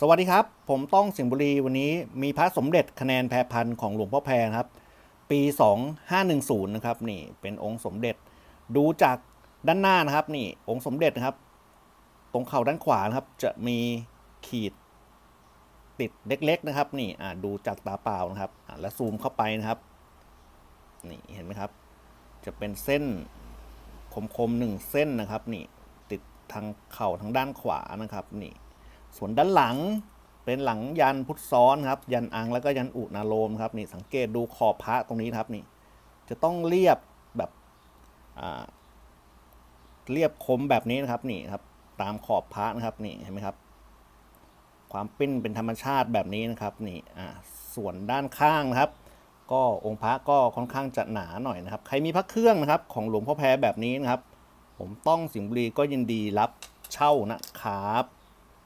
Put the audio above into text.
สวัสดีครับ ผมต้องสิงห์บุรีวันนี้มีพระสมเด็จคะแนนแพรพันของหลวงพ่อแพรครับ ปี 2510 นะครับนี่เป็นองค์สมเด็จดูจากด้านหน้านะครับนี่องค์สมเด็จนะครับ ตรงเข่าด้านขวานะครับ จะมีขีดติดเล็ก ๆ นะครับ นี่อ่าดูจากตาเปล่านะครับอ่าแล้วซูมเข้าไปนะครับนี่เห็นไหมครับ จะเป็นเส้นคมๆหนึ่งเส้นนะครับ นี่ติดทางเข่าทางด้านขวานะครับนี่ ส่วนด้านหลังเป็นหลังยันพุทธซ้อนครับ ยันอังแล้วก็ยันอุนาโลมครับนี่สังเกตดูขอบพระตรงนี้ครับนี่จะต้องเรียบแบบเรียบคมแบบนี้นะครับนี่ครับตามขอบพระนะครับนี่เห็นไหมครับ ความปิ้นเป็นธรรมชาติแบบนี้นะครับนี่ส่วนด้านข้างนะครับ ก็องค์พระก็ค่อนข้างจะหนาหน่อยนะครับ ใครมีพระเครื่องนะครับ ของหลวงพ่อแพรแบบนี้นะครับ ผมต้องสิงห์บุรีก็ยินดีรับเช่านะครับ